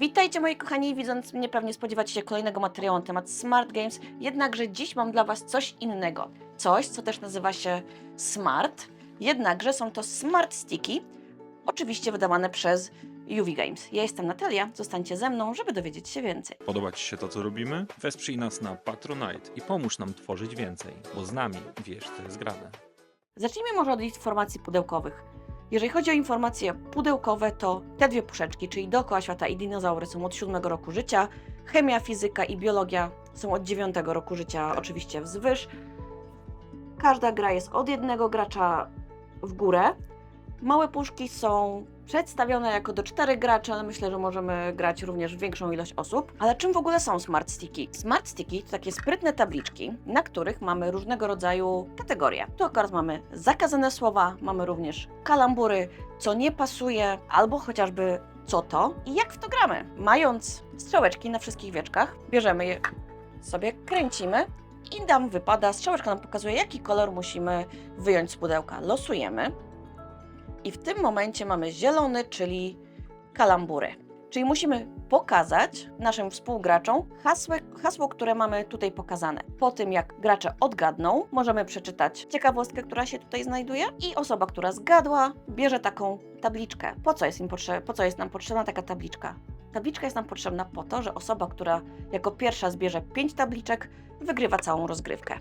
Witajcie moi kochani, widząc mnie pewnie spodziewacie się kolejnego materiału na temat Smart Games, jednakże dziś mam dla Was coś innego. Coś, co też nazywa się Smart, jednakże są to Smart Sticky, oczywiście wydawane przez UV Games. Ja jestem Natalia, zostańcie ze mną, żeby dowiedzieć się więcej. Podoba Ci się to, co robimy? Wesprzyj nas na Patronite i pomóż nam tworzyć więcej, bo z nami wiesz, co jest grane. Zacznijmy może od informacji pudełkowych. Jeżeli chodzi o informacje pudełkowe, to te dwie puszeczki, czyli Dookoła Świata i Dinozaury są od 7 roku życia, Chemia, Fizyka i Biologia są od 9 roku życia, oczywiście wzwyż. Każda gra jest od jednego gracza w górę. Małe puszki są przedstawione jako do czterech graczy, ale myślę, że możemy grać również większą ilość osób. Ale czym w ogóle są Smart Sticky? Smart Sticky to takie sprytne tabliczki, na których mamy różnego rodzaju kategorie. Tu akurat mamy zakazane słowa, mamy również kalambury, co nie pasuje, albo chociażby co to i jak w to gramy. Mając strzałeczki na wszystkich wieczkach, bierzemy je sobie, kręcimy i nam wypada, strzałeczka nam pokazuje, jaki kolor musimy wyjąć z pudełka. Losujemy i w tym momencie mamy zielony, czyli kalambury. Czyli musimy pokazać naszym współgraczom hasło, hasło, które mamy tutaj pokazane. Po tym, jak gracze odgadną, możemy przeczytać ciekawostkę, która się tutaj znajduje i osoba, która zgadła, bierze taką tabliczkę. Po co jest, im potrze- po co jest nam potrzebna taka tabliczka? Tabliczka jest nam potrzebna po to, że osoba, która jako pierwsza zbierze pięć tabliczek, wygrywa całą rozgrywkę.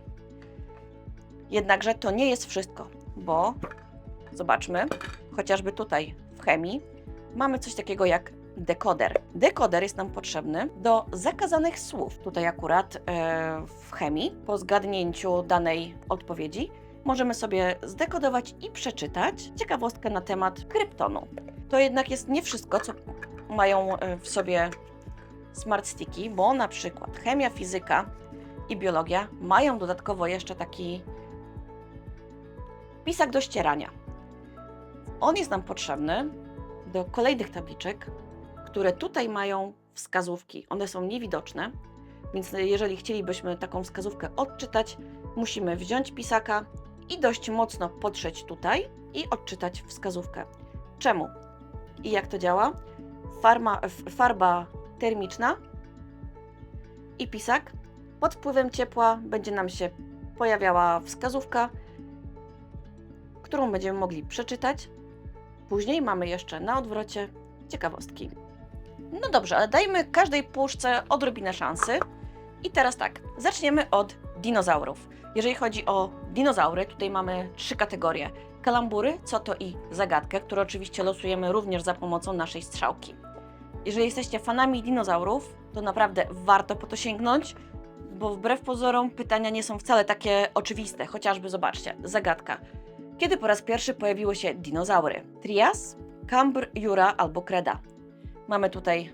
Jednakże to nie jest wszystko, bo zobaczmy, chociażby tutaj w chemii mamy coś takiego jak dekoder. Dekoder jest nam potrzebny do zakazanych słów. Tutaj akurat e, w chemii, po zgadnięciu danej odpowiedzi, możemy sobie zdekodować i przeczytać ciekawostkę na temat kryptonu. To jednak jest nie wszystko, co mają e, w sobie smart sticky, bo na przykład chemia, fizyka i biologia mają dodatkowo jeszcze taki pisak do ścierania. On jest nam potrzebny do kolejnych tabliczek, które tutaj mają wskazówki. One są niewidoczne, więc jeżeli chcielibyśmy taką wskazówkę odczytać, musimy wziąć pisaka i dość mocno potrzeć tutaj i odczytać wskazówkę. Czemu? I jak to działa? Farma, farba termiczna i pisak. Pod wpływem ciepła będzie nam się pojawiała wskazówka, którą będziemy mogli przeczytać. Później mamy jeszcze na odwrocie ciekawostki. No dobrze, ale dajmy każdej puszce odrobinę szansy. I teraz tak, zaczniemy od dinozaurów. Jeżeli chodzi o dinozaury, tutaj mamy trzy kategorie. Kalambury, co to i zagadkę, które oczywiście losujemy również za pomocą naszej strzałki. Jeżeli jesteście fanami dinozaurów, to naprawdę warto po to sięgnąć, bo wbrew pozorom pytania nie są wcale takie oczywiste. Chociażby zobaczcie, zagadka. Kiedy po raz pierwszy pojawiły się dinozaury? Trias, Kambr, Jura albo Kreda? Mamy tutaj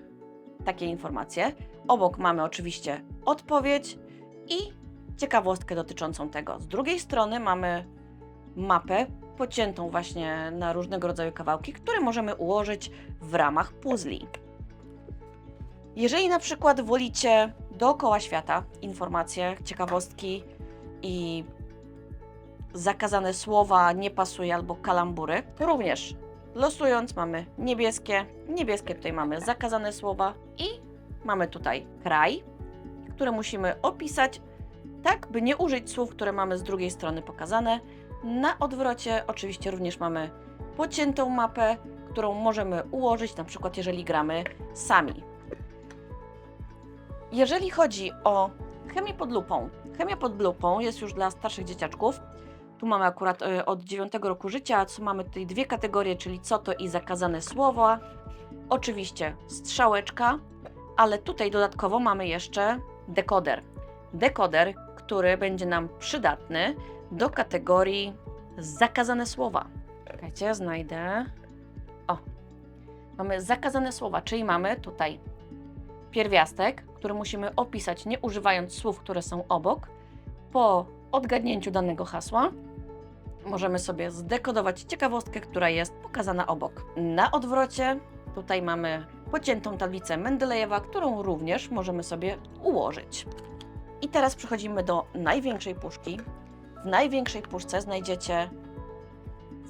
takie informacje. Obok mamy oczywiście odpowiedź i ciekawostkę dotyczącą tego. Z drugiej strony mamy mapę pociętą właśnie na różnego rodzaju kawałki, które możemy ułożyć w ramach puzli. Jeżeli na przykład wolicie dookoła świata informacje, ciekawostki i zakazane słowa nie pasuje albo kalambury, również losując mamy niebieskie, niebieskie tutaj mamy zakazane słowa i mamy tutaj kraj, które musimy opisać tak, by nie użyć słów, które mamy z drugiej strony pokazane. Na odwrocie oczywiście również mamy pociętą mapę, którą możemy ułożyć, na przykład jeżeli gramy sami. Jeżeli chodzi o chemię pod lupą, chemia pod lupą jest już dla starszych dzieciaczków. Tu mamy akurat e, od 9 roku życia, co mamy tutaj dwie kategorie, czyli co to i zakazane słowa. Oczywiście strzałeczka, ale tutaj dodatkowo mamy jeszcze dekoder. Dekoder, który będzie nam przydatny do kategorii zakazane słowa. Czekajcie, znajdę. O, mamy zakazane słowa, czyli mamy tutaj pierwiastek, który musimy opisać nie używając słów, które są obok. Po odgadnięciu danego hasła możemy sobie zdekodować ciekawostkę, która jest pokazana obok. Na odwrocie tutaj mamy pociętą tablicę Mendelejewa, którą również możemy sobie ułożyć. I teraz przechodzimy do największej puszki. W największej puszce znajdziecie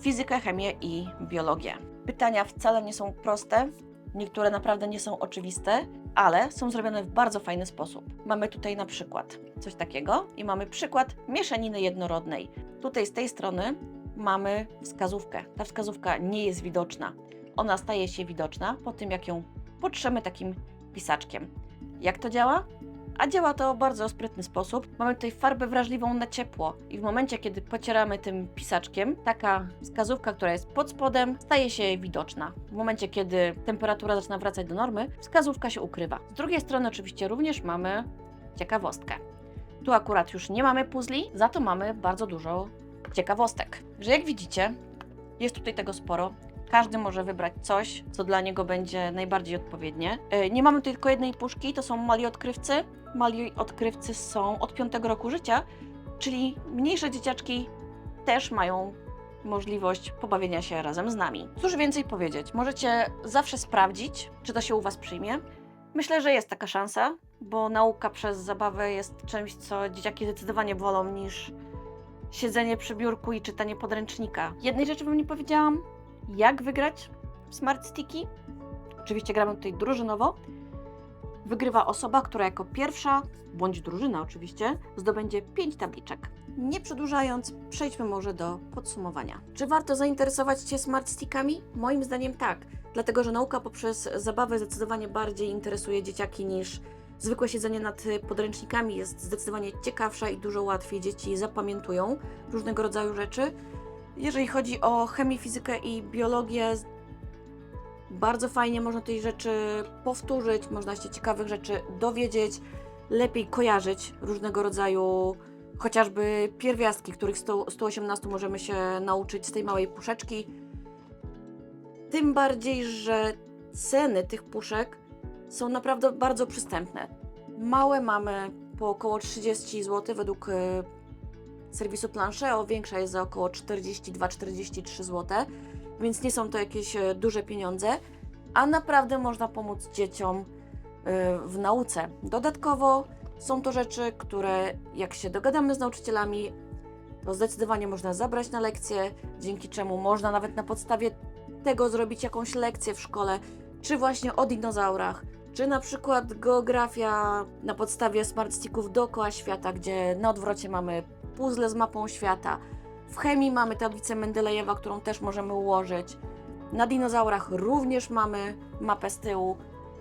fizykę, chemię i biologię. Pytania wcale nie są proste, Niektóre naprawdę nie są oczywiste, ale są zrobione w bardzo fajny sposób. Mamy tutaj na przykład coś takiego i mamy przykład mieszaniny jednorodnej. Tutaj z tej strony mamy wskazówkę. Ta wskazówka nie jest widoczna. Ona staje się widoczna po tym, jak ją potrzemy takim pisaczkiem. Jak to działa? A działa to w bardzo sprytny sposób. Mamy tutaj farbę wrażliwą na ciepło i w momencie, kiedy pocieramy tym pisaczkiem, taka wskazówka, która jest pod spodem, staje się widoczna. W momencie, kiedy temperatura zaczyna wracać do normy, wskazówka się ukrywa. Z drugiej strony oczywiście również mamy ciekawostkę. Tu akurat już nie mamy puzli, za to mamy bardzo dużo ciekawostek. Że jak widzicie, jest tutaj tego sporo. Każdy może wybrać coś, co dla niego będzie najbardziej odpowiednie. E, Nie mamy tutaj tylko jednej puszki, to są mali odkrywcy. Mali odkrywcy są od 5 roku życia, czyli mniejsze dzieciaczki też mają możliwość pobawienia się razem z nami. Cóż więcej powiedzieć? Możecie zawsze sprawdzić, czy to się u Was przyjmie. Myślę, że jest taka szansa, bo nauka przez zabawę jest czymś, co dzieciaki zdecydowanie wolą niż siedzenie przy biurku i czytanie podręcznika. Jednej rzeczy Wam nie powiedziałam. Jak wygrać Smart Sticky? Oczywiście gramy tutaj drużynowo. Wygrywa osoba, która jako pierwsza, bądź drużyna oczywiście, zdobędzie 5 tabliczek. Nie przedłużając, przejdźmy może do podsumowania. Czy warto zainteresować się Smart Stickami? Moim zdaniem tak, dlatego że nauka poprzez zabawę zdecydowanie bardziej interesuje dzieciaki niż zwykłe siedzenie nad podręcznikami. Jest zdecydowanie ciekawsza i dużo łatwiej dzieci zapamiętują różnego rodzaju rzeczy. Jeżeli chodzi o chemię, fizykę i biologię, bardzo fajnie można tej rzeczy powtórzyć, można się ciekawych rzeczy dowiedzieć, lepiej kojarzyć różnego rodzaju chociażby pierwiastki, których 100, 118 możemy się nauczyć z tej małej puszeczki. Tym bardziej, że ceny tych puszek są naprawdę bardzo przystępne. Małe mamy po około 30 zł według e, serwisu Plancheo, większa jest za około 42-43 zł, więc nie są to jakieś e, duże pieniądze, a naprawdę można pomóc dzieciom e, w nauce. Dodatkowo są to rzeczy, które jak się dogadamy z nauczycielami, to zdecydowanie można zabrać na lekcje, dzięki czemu można nawet na podstawie tego zrobić jakąś lekcję w szkole, czy właśnie o dinozaurach, czy na przykład geografia na podstawie smart sticków dookoła świata, gdzie na odwrocie mamy puzzle z mapą świata. W chemii mamy tablicę Mendelejewa, którą też możemy ułożyć. Na dinozaurach również mamy mapę z tyłu.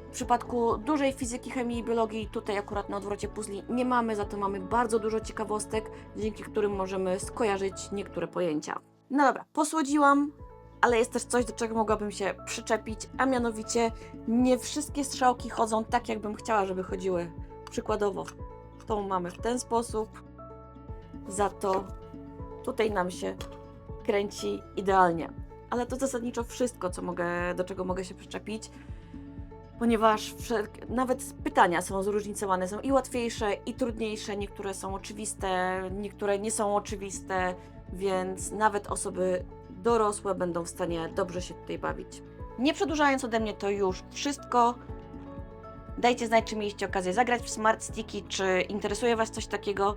W przypadku dużej fizyki, chemii i biologii, tutaj akurat na odwrocie puzli nie mamy, za to mamy bardzo dużo ciekawostek, dzięki którym możemy skojarzyć niektóre pojęcia. No dobra, posłodziłam, ale jest też coś, do czego mogłabym się przyczepić, a mianowicie nie wszystkie strzałki chodzą tak, jakbym chciała, żeby chodziły. Przykładowo, tą mamy w ten sposób, za to tutaj nam się kręci idealnie. Ale to zasadniczo wszystko, co mogę, do czego mogę się przyczepić, ponieważ nawet pytania są zróżnicowane, są i łatwiejsze, i trudniejsze, niektóre są oczywiste, niektóre nie są oczywiste, więc nawet osoby dorosłe będą w stanie dobrze się tutaj bawić. Nie przedłużając ode mnie to już wszystko. Dajcie znać, czy mieliście okazję zagrać w Smart Sticky, czy interesuje Was coś takiego